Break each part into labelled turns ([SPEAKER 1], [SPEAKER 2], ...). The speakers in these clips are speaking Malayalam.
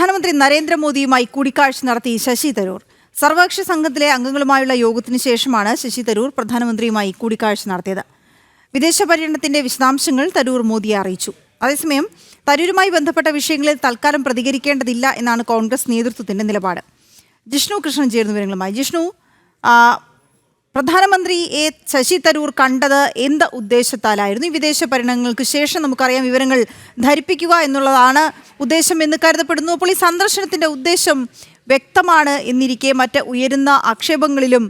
[SPEAKER 1] പ്രധാനമന്ത്രി നരേന്ദ്രമോദിയുമായി കൂടിക്കാഴ്ച നടത്തി ശശി തരൂർ. സർവകക്ഷി സംഘത്തിലെ അംഗങ്ങളുമായുള്ള യോഗത്തിന് ശേഷമാണ് ശശി തരൂർ പ്രധാനമന്ത്രിയുമായി കൂടിക്കാഴ്ച നടത്തിയത്. വിദേശ പര്യടനത്തിന്റെ വിശദാംശങ്ങൾ തരൂർ മോദിയെ അറിയിച്ചു. അതേസമയം തരൂരുമായി ബന്ധപ്പെട്ട വിഷയങ്ങളിൽ തൽക്കാലം പ്രതികരിക്കേണ്ടതില്ല എന്നാണ് കോൺഗ്രസ് നേതൃത്വത്തിന്റെ നിലപാട്. ജിഷ്ണു കൃഷ്ണൻ ചേർന്ന വിവരങ്ങളുമായി. ജിഷ്ണു ആ, പ്രധാനമന്ത്രിയെ ശശി തരൂർ കണ്ടത് എന്ത് ഉദ്ദേശത്താലായിരുന്നു? ഈ വിദേശ പരിണങ്ങൾക്ക് ശേഷം നമുക്കറിയാം വിവരങ്ങൾ ധരിപ്പിക്കുക എന്നുള്ളതാണ് ഉദ്ദേശം എന്ന് കരുതപ്പെടുന്നു. അപ്പോൾ ഈ സന്ദർശനത്തിന്റെ ഉദ്ദേശം വ്യക്തമാണ് എന്നിരിക്കെ മറ്റ് ഉയരുന്ന ആക്ഷേപങ്ങളിലും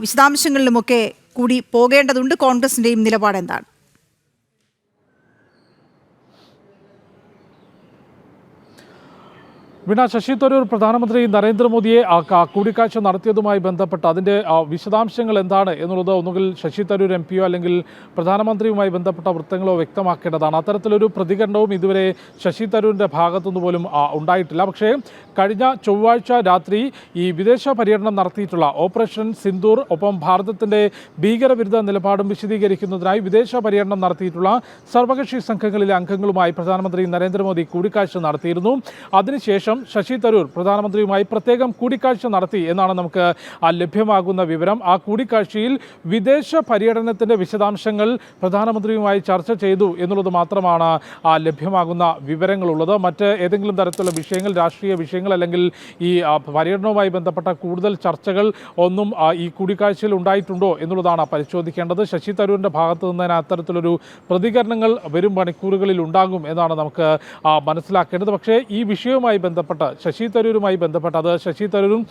[SPEAKER 1] വിശദാംശങ്ങളിലുമൊക്കെ കൂടി പോകേണ്ടതുണ്ട്. കോൺഗ്രസിന്റെയും നിലപാട് എന്താണ്
[SPEAKER 2] വീണ ശശി തരൂർ പ്രധാനമന്ത്രി നരേന്ദ്രമോദിയെ കൂടിക്കാഴ്ച നടത്തിയതുമായി ബന്ധപ്പെട്ട് അതിന്റെ വിശദാംശങ്ങൾ എന്താണ് എന്നുള്ളത് ഒന്നുകിൽ ശശി തരൂർ എം പിയോ അല്ലെങ്കിൽ പ്രധാനമന്ത്രിയുമായി ബന്ധപ്പെട്ട വൃത്തങ്ങളോ വ്യക്തമാക്കേണ്ടതാണ്. അത്തരത്തിലൊരു പ്രതികരണവും ഇതുവരെ ശശി തരൂരിന്റെ ഭാഗത്തുനിന്ന് പോലും ഉണ്ടായിട്ടില്ല. പക്ഷേ കഴിഞ്ഞ ചൊവ്വാഴ്ച രാത്രി ഈ വിദേശ പര്യടനം നടത്തിയിട്ടുള്ള ഓപ്പറേഷൻ സിന്ദൂർ ഒപ്പം ഭാരതത്തിന്റെ ഭീകരവിരുദ്ധ നിലപാടും വിശദീകരിക്കുന്നതിനായി വിദേശ പര്യടനം നടത്തിയിട്ടുള്ള സർവകക്ഷി സംഘങ്ങളിലെ അംഗങ്ങളുമായി പ്രധാനമന്ത്രി നരേന്ദ്രമോദി കൂടിക്കാഴ്ച നടത്തിയിരുന്നു. അതിനുശേഷം ശശി തരൂർ പ്രധാനമന്ത്രിയുമായി പ്രത്യേകം കൂടിക്കാഴ്ച നടത്തി എന്നാണ് നമുക്ക് ലഭ്യമാകുന്ന വിവരം. ആ കൂടിക്കാഴ്ചയിൽ വിദേശ പര്യടനത്തിന്റെ വിശദാംശങ്ങൾ പ്രധാനമന്ത്രിയുമായി ചർച്ച ചെയ്തു എന്നുള്ളത് മാത്രമാണ് ലഭ്യമാകുന്ന വിവരങ്ങളുള്ളത്. മറ്റ് ഏതെങ്കിലും തരത്തിലുള്ള വിഷയങ്ങൾ രാഷ്ട്രീയ വിഷയങ്ങൾ അല്ലെങ്കിൽ ഈ പര്യടനവുമായി ബന്ധപ്പെട്ട കൂടുതൽ ചർച്ചകൾ ഒന്നും ഈ കൂടിക്കാഴ്ചയിൽ ഉണ്ടായിട്ടുണ്ടോ എന്നുള്ളതാണ് പരിശോധിക്കേണ്ടത്. ശശി തരൂരിന്റെ ഭാഗത്തു നിന്ന് അത്തരത്തിലൊരു പ്രതികരണങ്ങൾ വരും മണിക്കൂറുകളിൽ ഉണ്ടാകും എന്നാണ് നമുക്ക് മനസ്സിലാക്കേണ്ടത്. പക്ഷേ ഈ വിഷയവുമായി ബന്ധപ്പെട്ട് ശശി തരൂരുമായി ബന്ധപ്പെട്ട് അത് ശശി തരൂരും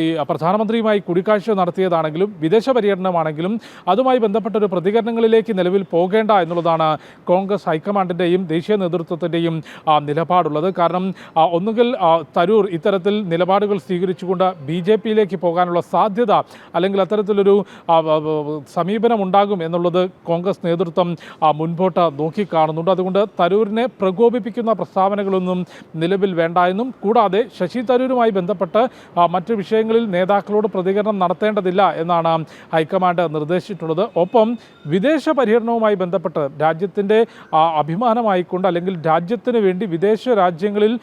[SPEAKER 2] ഈ പ്രധാനമന്ത്രിയുമായി കൂടിക്കാഴ്ച നടത്തിയതാണെങ്കിലും വിദേശ പര്യടനമാണെങ്കിലും അതുമായി ബന്ധപ്പെട്ട ഒരു പ്രതികരണങ്ങളിലേക്ക് നിലവിൽ പോകേണ്ട എന്നുള്ളതാണ് കോൺഗ്രസ് ഹൈക്കമാൻഡിന്റെയും ദേശീയ നേതൃത്വത്തിന്റെയും നിലപാടുള്ളത്. കാരണം ഒന്നുകിൽ തരൂർ ഇത്തരത്തിൽ നിലപാടുകൾ സ്വീകരിച്ചുകൊണ്ട് ബി ജെ പിയിലേക്ക് പോകാനുള്ള സാധ്യത അല്ലെങ്കിൽ അത്തരത്തിലൊരു സമീപനം ഉണ്ടാകും എന്നുള്ളത് കോൺഗ്രസ് നേതൃത്വം മുൻപോട്ട് നോക്കിക്കാണുന്നുണ്ട്. അതുകൊണ്ട് തരൂരിനെ പ്രകോപിപ്പിക്കുന്ന പ്രസ്താവനകളൊന്നും നിലവിൽ വേണ്ട എന്നും കൂടാതെ ശശി തരൂരുമായി ബന്ധപ്പെട്ട് മറ്റ് വിഷയങ്ങളിൽ നേതാക്കളോട് പ്രതികരണം നടത്തേണ്ടതില്ല എന്നാണ് ഹൈക്കമാൻഡ് നിർദ്ദേശിച്ചിട്ടുള്ളത്. ഒപ്പം വിദേശ പര്യടനവുമായി ബന്ധപ്പെട്ട് രാജ്യത്തിന്റെ അഭിമാനമായിക്കൊണ്ട് അല്ലെങ്കിൽ രാജ്യത്തിന് വേണ്ടി വിദേശ രാജ്യങ്ങളിൽ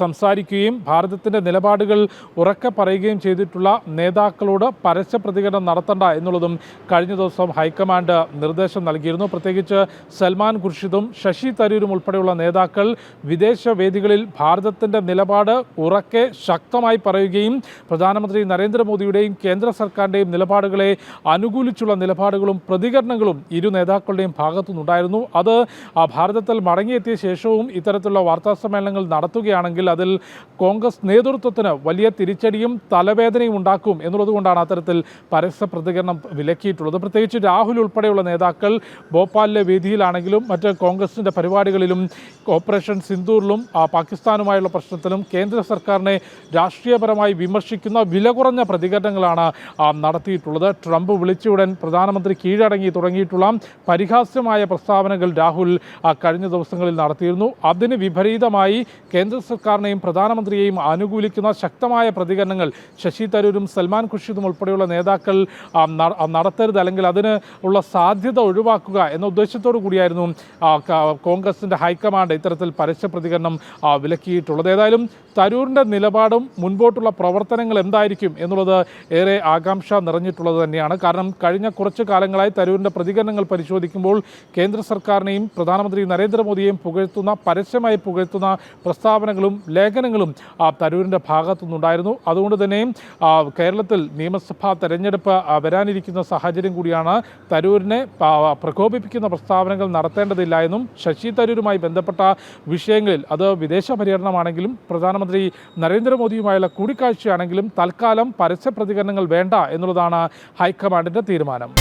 [SPEAKER 2] സംസാരിക്കുകയും ഭാരതത്തിന്റെ നിലപാടുകൾ ഉറക്കെ പറയുകയും ചെയ്തിട്ടുള്ള നേതാക്കളോട് പരസ്യ പ്രതികരണം നടത്തണ്ട എന്നുള്ളതും കഴിഞ്ഞ ദിവസം ഹൈക്കമാൻഡ് നിർദ്ദേശം നൽകിയിരുന്നു. പ്രത്യേകിച്ച് സൽമാൻ ഖുർഷിദും ശശി തരൂരും ഉൾപ്പെടെയുള്ള നേതാക്കൾ വിദേശ വേദികളിൽ ഭാരതത്തിന്റെ നിലപാട് ഉറക്കെ ശക്തമായി പറയുകയും പ്രധാനമന്ത്രി നരേന്ദ്രമോദിയുടെയും കേന്ദ്ര സർക്കാരിന്റെയും നിലപാടുകളെ അനുകൂലിച്ചുള്ള നിലപാടുകളും പ്രതികരണങ്ങളും ഇരു നേതാക്കളുടെയും ഭാഗത്തുനിന്നുണ്ടായിരുന്നു. അത് ഭാരതത്തിൽ മടങ്ങിയെത്തിയ ശേഷവും ഇത്തരത്തിലുള്ള വാർത്താ സമ്മേളനങ്ങൾ നടത്തുകയാണെങ്കിൽ അതിൽ കോൺഗ്രസ് നേതൃത്വത്തിന് വലിയ തിരിച്ചടിയും തലവേദനയും ഉണ്ടാക്കും എന്നുള്ളതുകൊണ്ടാണ് അത്തരത്തിൽ പരസ്യ പ്രതികരണം വിലക്കിയിട്ടുള്ളത്. പ്രത്യേകിച്ച് രാഹുൽ ഉൾപ്പെടെയുള്ള നേതാക്കൾ ഭോപ്പാലിലെ വേദിയിലാണെങ്കിലും മറ്റ് കോൺഗ്രസിന്റെ പരിപാടികളിലും ഓപ്പറേഷൻ സിന്ദൂറിലും പാകിസ്ഥാനുമായുള്ള പ്രശ്നത്തിലും കേന്ദ്ര സർക്കാരിനെ രാഷ്ട്രീയപരമായി വിമർശിക്കുന്ന വില കുറഞ്ഞ പ്രതികരണങ്ങളാണ് നടത്തിയിട്ടുള്ളത്. ട്രംപ് വിളിച്ചുടൻ പ്രധാനമന്ത്രി കീഴടങ്ങി തുടങ്ങിയിട്ടുള്ള പരിഹാസ്യമായ പ്രസ്താവനകൾ രാഹുൽ കഴിഞ്ഞ ദിവസങ്ങളിൽ നടത്തിയിരുന്നു. അതിന് വിപരീതമായി കേന്ദ്ര സർക്കാരിനെയും പ്രധാനമന്ത്രിയെയും അനുകൂലിക്കുന്ന ശക്തമായ പ്രതികരണങ്ങൾ ശശി തരൂരും സൽമാൻ ഖുർഷിദും ഉൾപ്പെടെയുള്ള നേതാക്കൾ നടത്തരുത് അല്ലെങ്കിൽ അതിന് ഉള്ള സാധ്യത ഒഴിവാക്കുക എന്ന ഉദ്ദേശത്തോടു കൂടിയായിരുന്നു കോൺഗ്രസിന്റെ ഹൈക്കമാൻഡ് ഇത്തരത്തിൽ പരസ്യ പ്രതികരണം വിലക്കിയിട്ടുള്ളത്. ഏതായാലും തരൂരിന്റെ നിലപാടും മുൻപോട്ടുള്ള പ്രവർത്തനങ്ങൾ എന്തായിരിക്കും എന്നുള്ളത് ഏറെ ആകാംക്ഷ നിറഞ്ഞിട്ടുള്ളത് തന്നെയാണ്. കാരണം കഴിഞ്ഞ കുറച്ച് കാലങ്ങളായി തരൂരിന്റെ പ്രതികരണങ്ങൾ പരിശോധിക്കുമ്പോൾ കേന്ദ്ര സർക്കാരിനെയും പ്രധാനമന്ത്രി നരേന്ദ്രമോദിയെയും പുകഴ്ത്തുന്ന പരസ്യമായി പുകഴ്ത്തുന്ന പ്രസ്താവനകളും ലേഖനങ്ങളും ആ തരൂരിന്റെ ഭാഗത്തുനിന്നുണ്ടായിരുന്നു. അതുകൊണ്ട് തന്നെ കേരളത്തിൽ നിയമസഭാ തെരഞ്ഞെടുപ്പ് വരാനിരിക്കുന്ന സാഹചര്യം കൂടിയാണ് തരൂരിനെ പ്രകോപിപ്പിക്കുന്ന പ്രസ്താവനകൾ നടത്തേണ്ടതില്ല എന്നും ശശി തരൂരുമായി ബന്ധപ്പെട്ട വിഷയങ്ങളിൽ അത് വിദേശ പര്യടനമാണെങ്കിലും പ്രധാനമന്ത്രി നരേന്ദ്രമോദിയുമായുള്ള കൂടിക്കാഴ്ചയാണെങ്കിലും തൽക്കാലം പരസ്യ പ്രതികരണങ്ങൾ വേണ്ട എന്നുള്ളതാണ് ഹൈക്കമാൻഡിന്റെ തീരുമാനം.